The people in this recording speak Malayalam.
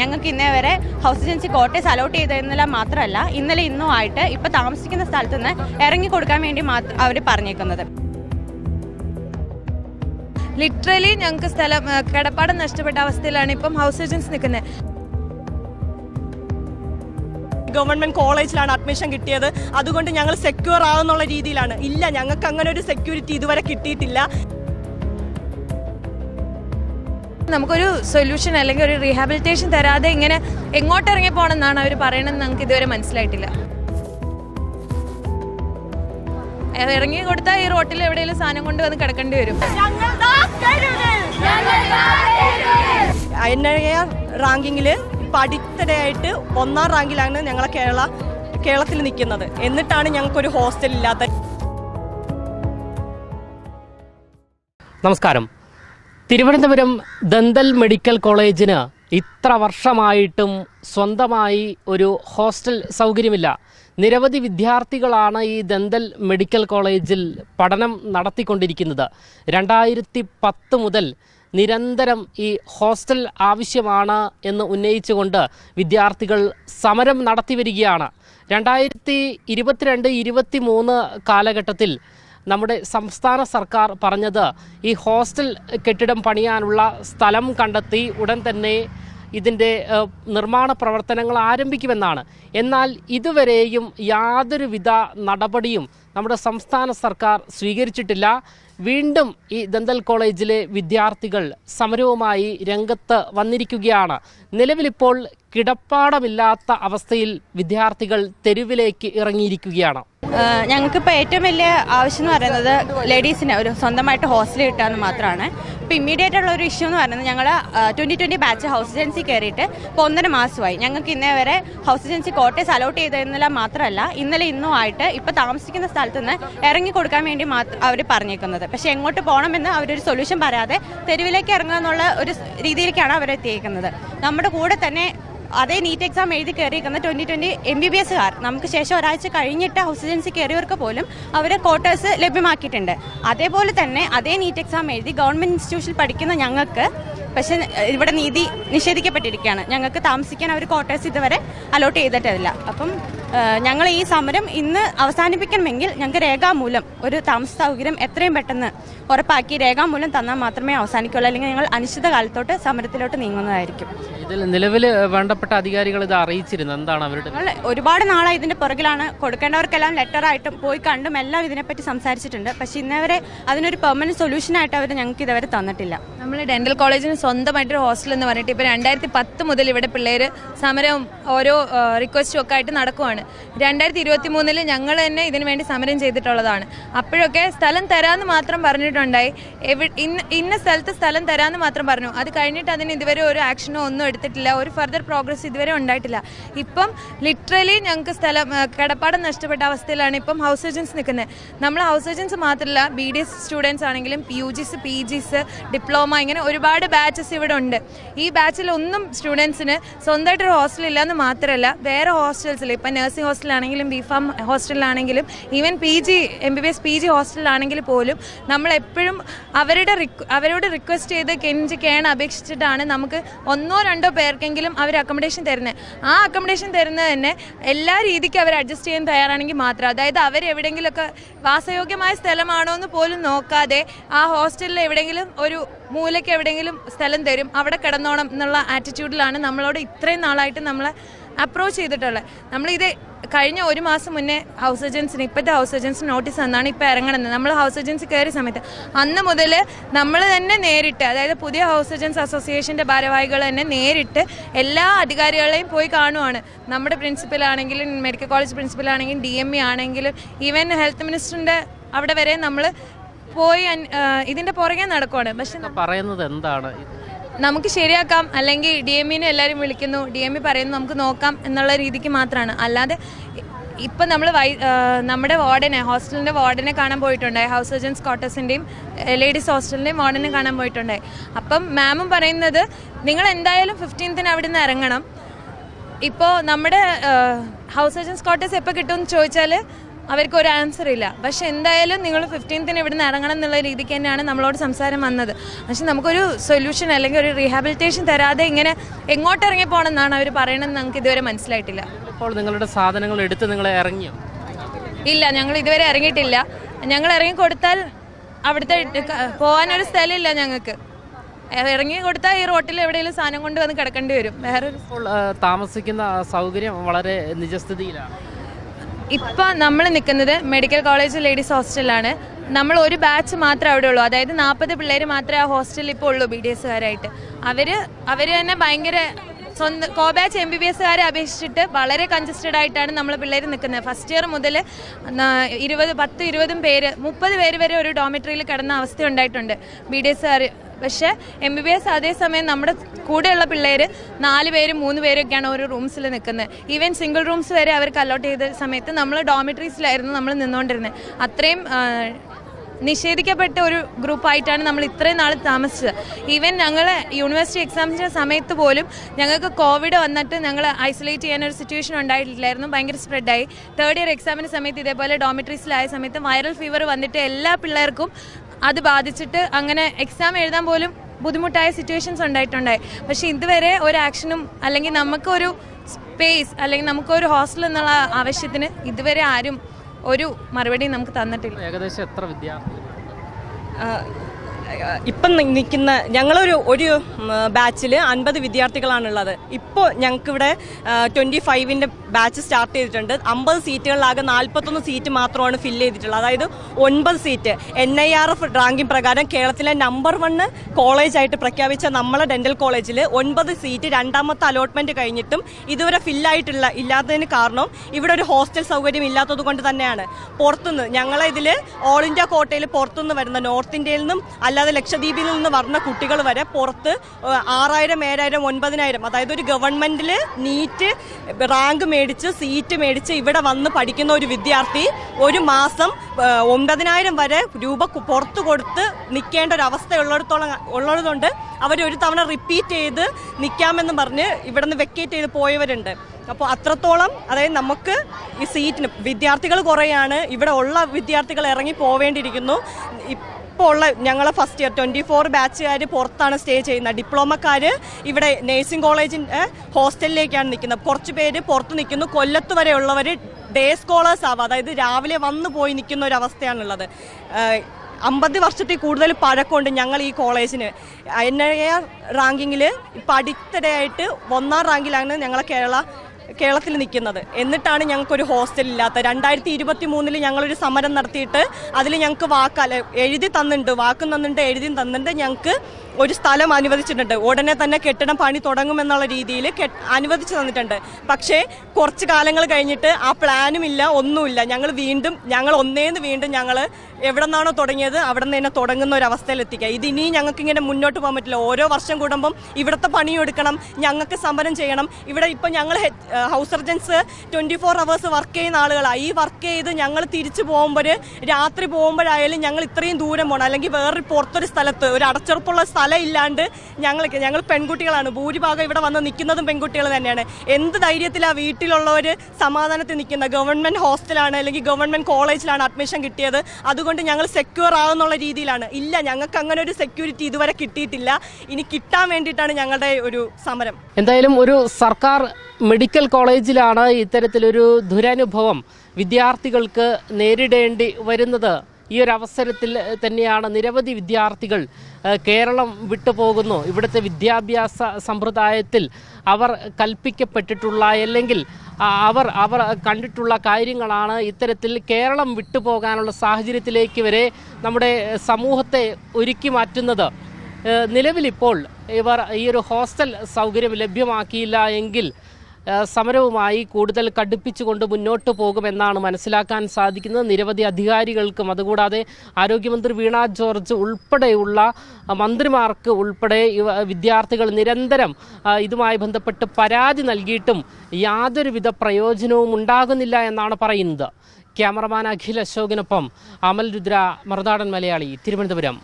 ഞങ്ങൾക്ക് ഇന്നേ വരെ ഹൗസ് ഏജൻസി കോട്ടേഴ്സ് അലോട്ട് ചെയ്തതെന്നില്ല മാത്രമല്ല ഇന്നലെ ഇന്നും ആയിട്ട് ഇപ്പോൾ താമസിക്കുന്ന സ്ഥലത്ത് നിന്ന് ഇറങ്ങി കൊടുക്കാൻ വേണ്ടി മാത്രം അവർ പറഞ്ഞേക്കുന്നത്. ലിറ്ററലി ഞങ്ങൾക്ക് സ്ഥലം കിടപ്പാടം നഷ്ടപ്പെട്ട അവസ്ഥയിലാണ് ഇപ്പം ഹൗസ് ഏജൻസ് നിൽക്കുന്നത്. ഗവൺമെന്റ് കോളേജിലാണ് അഡ്മിഷൻ കിട്ടിയത്. അതുകൊണ്ട് ഞങ്ങൾ സെക്യൂർ ആവുന്നുള്ള രീതിയിലാണ്. ഇല്ല ഞങ്ങൾക്ക് അങ്ങനെ ഒരു സെക്യൂരിറ്റി ഇതുവരെ കിട്ടിയിട്ടില്ല. നമുക്കൊരു സൊല്യൂഷൻ അല്ലെങ്കിൽ ഒരു റീഹാബിലിറ്റേഷൻ തരാതെ ഇങ്ങനെ എങ്ങോട്ട് ഇറങ്ങി പോകണമെന്നാണ് അവർ പറയണമെന്ന് നമുക്ക് ഇതുവരെ മനസ്സിലായിട്ടില്ല. ഇറങ്ങി കൊടുത്താൽ ഈ റോട്ടിൽ എവിടെയെങ്കിലും സാധനം കൊണ്ട് വന്ന് കിടക്കേണ്ടി വരും. എൻ റാങ്കിങ്ങിൽ പഠിത്തരായിട്ട് ഒന്നാം റാങ്കിലാണ് ഞങ്ങളെ കേരള കേരളത്തിൽ നിൽക്കുന്നത്. എന്നിട്ടാണ് ഞങ്ങൾക്കൊരു ഹോസ്റ്റൽ ഇല്ലാത്ത നമസ്കാരം. തിരുവനന്തപുരം ദന്തൽ മെഡിക്കൽ കോളേജിന് ഇത്ര വർഷമായിട്ടും സ്വന്തമായി ഒരു ഹോസ്റ്റൽ സൗകര്യമില്ല. നിരവധി വിദ്യാർത്ഥികളാണ് ഈ ദന്തൽ മെഡിക്കൽ കോളേജിൽ പഠനം നടത്തിക്കൊണ്ടിരിക്കുന്നത്. രണ്ടായിരത്തി പത്ത് മുതൽ നിരന്തരം ഈ ഹോസ്റ്റൽ ആവശ്യമാണ് എന്ന് ഉന്നയിച്ചുകൊണ്ട് വിദ്യാർത്ഥികൾ സമരം നടത്തി വരികയാണ് രണ്ടായിരത്തി ഇരുപത്തിരണ്ട് ഇരുപത്തി മൂന്ന് കാലഘട്ടത്തിൽ നമ്മുടെ സംസ്ഥാന സർക്കാർ പറഞ്ഞത് ഈ ഹോസ്റ്റൽ കെട്ടിടം പണിയാനുള്ള സ്ഥലം കണ്ടെത്തി ഉടൻ തന്നെ ഇതിന്റെ നിർമ്മാണ പ്രവർത്തനങ്ങൾ ആരംഭിക്കുമെന്നാണ്. എന്നാൽ ഇതുവരെയും യാതൊരുവിധ നടപടിയും നമ്മുടെ സംസ്ഥാന സർക്കാർ സ്വീകരിച്ചിട്ടില്ല. വീണ്ടും ഈ ദന്തൽ കോളേജിലെ വിദ്യാർത്ഥികൾ സമരവുമായി രംഗത്ത് വന്നിരിക്കുകയാണ്. നിലവിലിപ്പോൾ കിടപ്പാടമില്ലാത്ത അവസ്ഥയിൽ വിദ്യാർത്ഥികൾ തെരുവിലേക്ക് ഇറങ്ങിയിരിക്കുകയാണ്. ഞങ്ങൾക്ക് ഞങ്ങൾക്കിപ്പോൾ ഏറ്റവും വലിയ ആവശ്യം എന്ന് പറയുന്നത് ലേഡീസിന് ഒരു സ്വന്തമായിട്ട് ഹോസ്റ്റൽ കിട്ടുക മാത്രമാണ്. ഇപ്പോൾ ഇമ്മീഡിയറ്റ് ഉള്ള ഒരു ഇഷ്യൂ എന്ന് പറയുന്നത് ഞങ്ങൾ twenty twenty batch house agency കയറിയിട്ട് ഇപ്പോൾ ഒന്നര മാസമായി. ഞങ്ങൾക്ക് ഇന്നേ വരെ ഹൗസ് ഏജൻസി കോട്ടേഴ്സ് അലോട്ട് ചെയ്തതെന്നില്ല മാത്രമല്ല ഇന്നലെ ഇന്നും ആയിട്ട് ഇപ്പോൾ താമസിക്കുന്ന സ്ഥലത്ത് നിന്ന് ഇറങ്ങി കൊടുക്കാൻ വേണ്ടി മാത്രം അവർ പറഞ്ഞേക്കുന്നത്. പക്ഷേ എങ്ങോട്ട് പോകണമെന്ന് അവരൊരു സൊല്യൂഷൻ പറയാതെ തെരുവിലേക്ക് ഇറങ്ങുക എന്നുള്ള ഒരു രീതിയിലേക്കാണ് അവരെത്തിയേക്കുന്നത്. നമ്മുടെ കൂടെ തന്നെ അതേ നീറ്റ് എക്സാം എഴുതി കയറിയിരിക്കുന്ന twenty twenty M B B എസ്സുകാർ നമുക്ക് ശേഷം ഒരാഴ്ച കഴിഞ്ഞിട്ട് ഹൗസ് ഏജൻസി കയറിയവർക്ക് പോലും അവരെ ക്വാർട്ടേഴ്സ് ലഭ്യമാക്കിയിട്ടുണ്ട്. അതേപോലെ തന്നെ അതേ നീറ്റ് എക്സാം എഴുതി ഗവൺമെന്റ് ഇൻസ്റ്റിറ്റ്യൂഷനിൽ പഠിക്കുന്ന ഞങ്ങൾക്ക് പക്ഷെ ഇവിടെ നീതി നിഷേധിക്കപ്പെട്ടിരിക്കുകയാണ്. ഞങ്ങൾക്ക് താമസിക്കാൻ അവർ ക്വാർട്ടേഴ്സ് ഇതുവരെ അലോട്ട് ചെയ്തിട്ടില്ല. അപ്പം ഞങ്ങൾ ഈ സമരം ഇന്ന് അവസാനിപ്പിക്കണമെങ്കിൽ ഞങ്ങൾക്ക് രേഖാമൂലം ഒരു താമസ സൗകര്യം എത്രയും പെട്ടെന്ന് ഉറപ്പാക്കി രേഖാമൂലം തന്നാൽ മാത്രമേ അവസാനിക്കുള്ളൂ. അല്ലെങ്കിൽ ഞങ്ങൾ അനിശ്ചിത കാലത്തോട്ട് സമരത്തിലോട്ട് നീങ്ങുന്നതായിരിക്കും. ഇതിൽ നിലവിൽ വേണ്ടപ്പെട്ട അധികാരികൾ ഇത് അറിയിച്ചിരുന്നു. എന്താണ് അവരുടെ ഞങ്ങൾ ഒരുപാട് നാളായി ഇതിന്റെ പുറകിലാണ്. കൊടുക്കേണ്ടവർക്കെല്ലാം ലെറ്റർ ആയിട്ടും പോയി കണ്ടും എല്ലാം ഇതിനെപ്പറ്റി സംസാരിച്ചിട്ടുണ്ട്. പക്ഷെ ഇന്നേവരെ അതിനൊരു പെർമനന്റ് സൊല്യൂഷൻ ആയിട്ട് അവർ ഞങ്ങൾക്ക് ഇതുവരെ തന്നിട്ടില്ല. നമ്മൾ ഡെന്റൽ കോളേജിന് സ്വന്തമായിട്ട് ഒരു ഹോസ്റ്റൽ എന്ന് പറഞ്ഞിട്ട് ഇപ്പൊ രണ്ടായിരത്തി പത്ത് മുതൽ ഇവിടെ പിള്ളേർ സമരവും ഓരോ റിക്വസ്റ്റും ഒക്കെ ആയിട്ട് നടക്കുവാണ്. രണ്ടായിരത്തി ഇരുപത്തി മൂന്നിൽ ഞങ്ങൾ തന്നെ ഇതിനു വേണ്ടി സമരം ചെയ്തിട്ടുള്ളതാണ്. അപ്പോഴൊക്കെ സ്ഥലം തരാമെന്ന് മാത്രം പറഞ്ഞിട്ടുണ്ടായി. ഇന്ന ഇന്ന സ്ഥലത്ത് സ്ഥലം തരാമെന്ന് മാത്രം പറഞ്ഞു. അത് കഴിഞ്ഞിട്ട് അതിന് ഇതുവരെ ഒരു ആക്ഷനോ ഒന്നും എടുത്തിട്ടില്ല. ഒരു ഫർദർ പ്രോഗ്രസ് ഇതുവരെ ഉണ്ടായിട്ടില്ല. ഇപ്പം ലിറ്ററലി ഞങ്ങൾക്ക് സ്ഥലം കിടപ്പാടം നഷ്ടപ്പെട്ട അവസ്ഥയിലാണ് ഇപ്പം ഹൗസ് ഏജൻസ് നിൽക്കുന്നത്. നമ്മൾ ഹൗസ് ഏജൻസ് മാത്രമല്ല ബി ഡി എസ് സ്റ്റുഡൻസ് ആണെങ്കിലും U Gs P Gs diploma ഇങ്ങനെ ഒരുപാട് ബാച്ചസ് ഇവിടെ ഉണ്ട്. ഈ ബാച്ചിലൊന്നും സ്റ്റുഡൻസിന് സ്വന്തമായിട്ടൊരു ഹോസ്റ്റൽ ഇല്ലയെന്ന് മാത്രമല്ല വേറെ ഹോസ്റ്റൽസിൽ ഇപ്പം നഴ്സിംഗ് ഹോസ്റ്റലാണെങ്കിലും B pharm ഹോസ്റ്റലിലാണെങ്കിലും even P G M B B S P G ഹോസ്റ്റലിലാണെങ്കിൽ പോലും നമ്മൾ എപ്പോഴും അവരുടെ അവരോട് റിക്വസ്റ്റ് ചെയ്ത് കെഞ്ച് കേണ അപേക്ഷിച്ചിട്ടാണ് നമുക്ക് ഒന്നോ രണ്ടോ പേർക്കെങ്കിലും അവർ അക്കോമഡേഷൻ തരുന്നത് ആ അക്കോമഡേഷൻ തരുന്നത് തന്നെ എല്ലാ രീതിക്കും അവർ അഡ്ജസ്റ്റ് ചെയ്യാൻ തയ്യാറാണെങ്കിൽ മാത്രം. അതായത് അവർ എവിടെയെങ്കിലുമൊക്കെ വാസയോഗ്യമായ സ്ഥലമാണോ എന്ന് പോലും നോക്കാതെ ആ ഹോസ്റ്റലിൽ എവിടെയെങ്കിലും ഒരു മൂലയ്ക്ക് എവിടെയെങ്കിലും സ്ഥലം തരും. അവിടെ കിടന്നോണം എന്നുള്ള ആറ്റിറ്റ്യൂഡിലാണ് നമ്മളോട് ഇത്രയും നാളായിട്ട് നമ്മളെ അപ്രോച്ച് ചെയ്തിട്ടുള്ളത്. നമ്മളിത് കഴിഞ്ഞ ഒരു മാസം മുന്നേ ഹൗസ് ഏജൻസിന് ഇപ്പോഴത്തെ ഹൗസ് ഏജൻസി നോട്ടീസ് തന്നാണ് ഇപ്പോൾ ഇറങ്ങണമെന്ന് നമ്മൾ ഹൗസ് ഏജൻസി കയറിയ സമയത്ത് അന്ന് മുതൽ നമ്മൾ തന്നെ നേരിട്ട് അതായത് പുതിയ ഹൗസ് ഏജൻസ് അസോസിയേഷന്റെ ഭാരവാഹികൾ തന്നെ നേരിട്ട് എല്ലാ അധികാരികളെയും പോയി കാണുവാണ്. നമ്മുടെ പ്രിൻസിപ്പലാണെങ്കിലും മെഡിക്കൽ കോളേജ് പ്രിൻസിപ്പലാണെങ്കിലും ഡി എം ഇ ആണെങ്കിലും ഈവൻ ഹെൽത്ത് മിനിസ്റ്ററിന്റെ അവിടെ വരെ നമ്മൾ പോയി ഇതിന്റെ പുറകെ നടക്കുവാണ്. പക്ഷെ പറയുന്നത് എന്താണ്? നമുക്ക് ശരിയാക്കാം. അല്ലെങ്കിൽ ഡി എം ഇനെ എല്ലാവരും വിളിക്കുന്നു. ഡി എം ഇ പറയുന്നു നമുക്ക് നോക്കാം എന്നുള്ള രീതിക്ക് മാത്രമാണ് അല്ലാതെ ഇപ്പം നമ്മൾ വൈ നമ്മുടെ വാർഡനെ ഹോസ്റ്റലിന്റെ വാർഡനെ കാണാൻ പോയിട്ടുണ്ടായി. ഹൗസ് സർജൻസ് ക്വാർട്ടേഴ്സിന്റെയും ലേഡീസ് ഹോസ്റ്റലിന്റെയും വാർഡനെ കാണാൻ പോയിട്ടുണ്ടായി. അപ്പം മാമും പറയുന്നത് നിങ്ങൾ എന്തായാലും ഫിഫ്റ്റീൻത്തിന് അവിടെ നിന്ന് ഇറങ്ങണം. ഇപ്പോൾ നമ്മുടെ ഹൗസ് സർജൻസ് ക്വാർട്ടേഴ്സ് എപ്പോൾ കിട്ടുമെന്ന് ചോദിച്ചാൽ അവർക്ക് ഒരു ആൻസർ ഇല്ല. പക്ഷെ എന്തായാലും നിങ്ങൾ ഫിഫ്റ്റീൻത്തിന് ഇവിടുന്ന് ഇറങ്ങണം എന്നുള്ള രീതിക്ക് തന്നെയാണ് നമ്മളോട് സംസാരം വന്നത്. പക്ഷെ നമുക്കൊരു സൊല്യൂഷൻ അല്ലെങ്കിൽ ഒരു റീഹാബിലിറ്റേഷൻ തരാതെ ഇങ്ങനെ എങ്ങോട്ട് ഇറങ്ങി പോകണം എന്നാണ് അവർ പറയണമെന്ന് നമുക്ക് ഇതുവരെ മനസ്സിലായിട്ടില്ല. അപ്പോൾ നിങ്ങളുടെ സാധനങ്ങൾ എടുത്ത് നിങ്ങൾ ഇറങ്ങിയോ? ഇല്ല ഞങ്ങൾ ഇതുവരെ ഇറങ്ങിയിട്ടില്ല. ഞങ്ങൾ ഇറങ്ങി കൊടുത്താൽ അവിടുത്തെ പോകാൻ പോകാനൊരു സ്ഥലമില്ല ഞങ്ങൾക്ക്. ഇറങ്ങി കൊടുത്താൽ ഈ റോട്ടിൽ എവിടെയെങ്കിലും സാധനം കൊണ്ട് വന്ന് കിടക്കേണ്ടി വരും. വേറെ താമസിക്കുന്ന സൗകര്യം വളരെ നിജസ്ഥിതിയിലാണ്. ഇപ്പം നമ്മൾ നിൽക്കുന്നത് മെഡിക്കൽ കോളേജ് ലേഡീസ് ഹോസ്റ്റലിലാണ്. നമ്മൾ ഒരു ബാച്ച് മാത്രമേ അവിടെ ഉള്ളൂ. അതായത് നാൽപ്പത് പിള്ളേർ മാത്രമേ ആ ഹോസ്റ്റലിൽ ഇപ്പോൾ ഉള്ളൂ ബി ഡി എസ്സുകാരായിട്ട് അവർ അവർ തന്നെ ഭയങ്കര സ്വന്തം co batch M B B എസ്സുകാരെ അപേക്ഷിച്ചിട്ട് വളരെ കൺജസ്റ്റഡ് ആയിട്ടാണ് നമ്മൾ പിള്ളേർ നിൽക്കുന്നത് ഫസ്റ്റ് ഇയർ മുതൽ ഇരുപത് പത്ത് ഇരുപതും പേര് മുപ്പത് പേര് വരെ ഒരു ഡോമിറ്ററിയിൽ കിടന്ന അവസ്ഥ ഉണ്ടായിട്ടുണ്ട്. ബി ഡി എസ്സുകാർ പക്ഷേ എം ബി ബി എസ് അതേസമയം നമ്മുടെ കൂടെയുള്ള പിള്ളേർ നാല് പേരും മൂന്ന് പേരൊക്കെയാണ് ഓരോ റൂംസിൽ നിൽക്കുന്നത് ഈവൻ സിംഗിൾ റൂംസ് വരെ അവർക്ക് അലോട്ട് ചെയ്ത സമയത്ത് നമ്മൾ ഡോമിറ്ററീസിലായിരുന്നു നമ്മൾ നിന്നുകൊണ്ടിരുന്നത് അത്രയും നിഷേധിക്കപ്പെട്ട ഒരു ഗ്രൂപ്പായിട്ടാണ് നമ്മൾ ഇത്രയും നാൾ താമസിച്ചത്. ഈവൻ ഞങ്ങൾ യൂണിവേഴ്സിറ്റി എക്സാംസിന്റെ സമയത്ത് പോലും ഞങ്ങൾക്ക് കോവിഡ് വന്നിട്ട് ഞങ്ങൾ ഐസൊലേറ്റ് ചെയ്യാൻ ഒരു സിറ്റുവേഷൻ ഉണ്ടായിട്ടില്ലായിരുന്നു. ഭയങ്കര സ്പ്രെഡായി തേർഡ് ഇയർ എക്സാമിന്റെ സമയത്ത് ഇതേപോലെ ഡോമിറ്ററീസിലായ സമയത്ത് വൈറൽ ഫീവർ വന്നിട്ട് എല്ലാ പിള്ളേർക്കും അത് ബാധിച്ചിട്ട് അങ്ങനെ എക്സാം എഴുതാൻ പോലും ബുദ്ധിമുട്ടായ സിറ്റുവേഷൻസ് ഉണ്ടായിട്ടുണ്ടായി. പക്ഷെ ഇതുവരെ ഒരു ആക്ഷനും അല്ലെങ്കിൽ നമുക്കൊരു സ്പേസ് അല്ലെങ്കിൽ നമുക്കൊരു ഹോസ്റ്റൽ എന്നുള്ള ആവശ്യത്തിന് ഇതുവരെ ആരും ഒരു മറുപടി നമുക്ക് തന്നിട്ടില്ല. ഏകദേശം എത്ര വിദ്യാർത്ഥികൾ ഇപ്പം നിൽക്കുന്ന ഞങ്ങളൊരു ഒരു ബാച്ചിൽ അൻപത് വിദ്യാർത്ഥികളാണുള്ളത്. ഇപ്പോൾ ഞങ്ങൾക്കിവിടെ ട്വന്റി ഫൈവിന്റെ ബാച്ച് സ്റ്റാർട്ട് ചെയ്തിട്ടുണ്ട്. അമ്പത് സീറ്റുകളിലാകെ നാൽപ്പത്തൊന്ന് സീറ്റ് മാത്രമാണ് ഫില്ല് ചെയ്തിട്ടുള്ളത്. അതായത് ഒൻപത് seat. N I R F ranking പ്രകാരം കേരളത്തിലെ നമ്പർ വണ്ണ് കോളേജായിട്ട് പ്രഖ്യാപിച്ച നമ്മളെ ഡെന്റൽ കോളേജിൽ ഒൻപത് സീറ്റ് രണ്ടാമത്തെ അലോട്ട്മെന്റ് കഴിഞ്ഞിട്ടും ഇതുവരെ ഫില്ലായിട്ടില്ല ഇല്ലാത്തതിന് കാരണം ഇവിടെ ഒരു ഹോസ്റ്റൽ സൗകര്യം ഇല്ലാത്തത് കൊണ്ട് തന്നെയാണ്. പുറത്തുനിന്ന് ഞങ്ങളെ ഇതിൽ ഓൾ ഇന്ത്യ കോട്ടയിൽ പുറത്തുനിന്ന് വരുന്ന നോർത്ത് ഇന്ത്യയിൽ നിന്നും അല്ലാതെ ലക്ഷദ്വീപിൽ നിന്ന് വരുന്ന കുട്ടികൾ വരെ പുറത്ത് ആറായിരം ഏഴായിരം ഒൻപതിനായിരം അതായത് ഒരു ഗവൺമെന്റിൽ നീറ്റ് റാങ്ക് മേടിച്ച് സീറ്റ് മേടിച്ച് ഇവിടെ വന്ന് പഠിക്കുന്ന ഒരു വിദ്യാർത്ഥി ഒരു മാസം ഒൻപതിനായിരം വരെ രൂപ പുറത്ത് കൊടുത്ത് നിൽക്കേണ്ട ഒരു അവസ്ഥ ഉള്ളിടത്തോളം ഉള്ളതുകൊണ്ട് അവർ ഒരു തവണ റിപ്പീറ്റ് ചെയ്ത് നിൽക്കാമെന്ന് പറഞ്ഞ് ഇവിടെ നിന്ന് വെക്കേറ്റ് ചെയ്ത് പോയവരുണ്ട്. അപ്പോൾ അത്രത്തോളം അതായത് നമുക്ക് ഈ സീറ്റിന് വിദ്യാർത്ഥികൾ കുറേയാണ് ഇവിടെ ഉള്ള വിദ്യാർത്ഥികൾ ഇറങ്ങി പോവേണ്ടിയിരിക്കുന്നു. ഇപ്പോൾ ഉള്ള ഞങ്ങളെ ഫസ്റ്റ് ഇയർ ട്വന്റി ഫോർ ബാച്ചുകാർ പുറത്താണ് സ്റ്റേ ചെയ്യുന്നത്. ഡിപ്ലോമക്കാർ ഇവിടെ നേഴ്സിംഗ് കോളേജിന്റെ ഹോസ്റ്റലിലേക്കാണ് നിൽക്കുന്നത്. കുറച്ച് പേര് പുറത്ത് നിൽക്കുന്നു. കൊല്ലത്ത് വരെ ഉള്ളവർ ഡേ സ്കോളേഴ്സ് ആവാം. അതായത് രാവിലെ വന്നു പോയി നിൽക്കുന്ന ഒരു അവസ്ഥയാണുള്ളത്. അമ്പത് വർഷത്തിൽ കൂടുതൽ പഴക്കമുണ്ട് ഞങ്ങൾ ഈ കോളേജിന് എൻ ഐ ആർ റാങ്കിങ്ങിൽ ഇപ്പം അടുത്തിടെയായിട്ട് ഒന്നാം റാങ്കിലാണ് ഞങ്ങളെ കേരള കേരളത്തിൽ നിൽക്കുന്നത്. എന്നിട്ടാണ് ഞങ്ങൾക്കൊരു ഹോസ്റ്റൽ ഇല്ലാത്ത രണ്ടായിരത്തി ഇരുപത്തി മൂന്നിൽ ഞങ്ങളൊരു സമരം നടത്തിയിട്ട് അതിൽ ഞങ്ങൾക്ക് വാക്ക് എഴുതി തന്നിട്ടുണ്ട് വാക്കും തന്നിട്ടുണ്ട് എഴുതി തന്നിട്ടുണ്ട്. ഞങ്ങൾക്ക് ഒരു സ്ഥലം അനുവദിച്ചിട്ടുണ്ട്. ഉടനെ തന്നെ കെട്ടിടം പണി തുടങ്ങുമെന്നുള്ള രീതിയിൽ അനുവദിച്ചു തന്നിട്ടുണ്ട്. പക്ഷേ കുറച്ച് കാലങ്ങൾ കഴിഞ്ഞിട്ട് ആ പ്ലാനും ഇല്ല ഒന്നുമില്ല ഞങ്ങൾ വീണ്ടും ഞങ്ങൾ ഒന്നേന്ന് വീണ്ടും ഞങ്ങൾ എവിടെ നിന്നാണോ തുടങ്ങിയത് അവിടെ നിന്ന് തന്നെ തുടങ്ങുന്ന ഒരു അവസ്ഥയിൽ ഇത് ഇനിയും ഞങ്ങൾക്ക് ഇങ്ങനെ മുന്നോട്ട് പോകാൻ പറ്റില്ല. ഓരോ വർഷം കൂടുമ്പം ഇവിടുത്തെ പണിയും എടുക്കണം ഞങ്ങൾക്ക് സമരം ചെയ്യണം. ഇവിടെ ഇപ്പം ഞങ്ങൾ house surgeons twenty four hours work ചെയ്യുന്ന ആളുകളാണ് ഈ വർക്ക് ചെയ്ത് ഞങ്ങൾ തിരിച്ചു പോകുമ്പോൾ രാത്രി പോകുമ്പോഴായാലും ഞങ്ങൾ ഇത്രയും ദൂരം പോകണം അല്ലെങ്കിൽ വേറൊരു പുറത്തൊരു സ്ഥലത്ത് ഒരു അടച്ചുറപ്പുള്ള സ്ഥലം ഇല്ലാണ്ട് ഞങ്ങൾ ഞങ്ങൾ പെൺകുട്ടികളാണ്. ഭൂരിഭാഗം ഇവിടെ വന്ന് നിൽക്കുന്നതും പെൺകുട്ടികൾ തന്നെയാണ്. എന്ത് ധൈര്യത്തിലാണ് വീട്ടിലുള്ളവർ സമാധാനത്തിൽ നിൽക്കുന്ന? ഗവൺമെന്റ് ഹോസ്റ്റലാണ് അല്ലെങ്കിൽ ഗവൺമെന്റ് കോളേജിലാണ് അഡ്മിഷൻ കിട്ടിയത്. അതുകൊണ്ട് ഞങ്ങൾ സെക്യൂർ ആവുന്നുള്ള രീതിയിലാണ്. ഇല്ല ഞങ്ങൾക്ക് അങ്ങനെ ഒരു സെക്യൂരിറ്റി ഇതുവരെ കിട്ടിയിട്ടില്ല. ഇനി കിട്ടാൻ വേണ്ടിയിട്ടാണ് ഞങ്ങളുടെ ഒരു സമരം. എന്തായാലും ഒരു സർക്കാർ മെഡിക്കൽ കോളേജിലാണ് ഇത്തരത്തിലൊരു ദുരനുഭവം വിദ്യാർത്ഥികൾക്ക് നേരിടേണ്ടി വരുന്നത്. ഈ ഒരു അവസരത്തിൽ തന്നെയാണ് നിരവധി വിദ്യാർത്ഥികൾ കേരളം വിട്ടുപോകുന്നു ഇവിടുത്തെ വിദ്യാഭ്യാസ സമ്പ്രദായത്തിൽ അവർ കൽപ്പിക്കപ്പെട്ടിട്ടുള്ള അല്ലെങ്കിൽ അവർ അവർ കണ്ടിട്ടുള്ള കാര്യങ്ങളാണ് ഇത്തരത്തിൽ കേരളം വിട്ടുപോകാനുള്ള സാഹചര്യത്തിലേക്ക് വരെ നമ്മുടെ സമൂഹത്തെ ഒരുക്കി മാറ്റുന്നത്. നിലവിലിപ്പോൾ ഇവർ ഈ ഒരു ഹോസ്റ്റൽ സൗകര്യം ലഭ്യമാക്കിയില്ല എങ്കിൽ സമരവുമായി കൂടുതൽ കടുപ്പിച്ചുകൊണ്ട് മുന്നോട്ട് പോകുമെന്നാണ് മനസ്സിലാക്കാൻ സാധിക്കുന്നത്. നിരവധി അധികാരികൾക്കും അതുകൂടാതെ ആരോഗ്യമന്ത്രി വീണ ജോർജ് ഉൾപ്പെടെയുള്ള മന്ത്രിമാർക്ക് ഉൾപ്പെടെ വിദ്യാർത്ഥികൾ നിരന്തരം ഇതുമായി ബന്ധപ്പെട്ട് പരാതി നൽകിയിട്ടും യാതൊരുവിധ പ്രയോജനവും ഉണ്ടാകുന്നില്ല എന്നാണ് പറയുന്നത്. ക്യാമറമാൻ അഖിൽ അശോകിനൊപ്പം അമൽ രുദ്ര മറുനാടൻ മലയാളി തിരുവനന്തപുരം.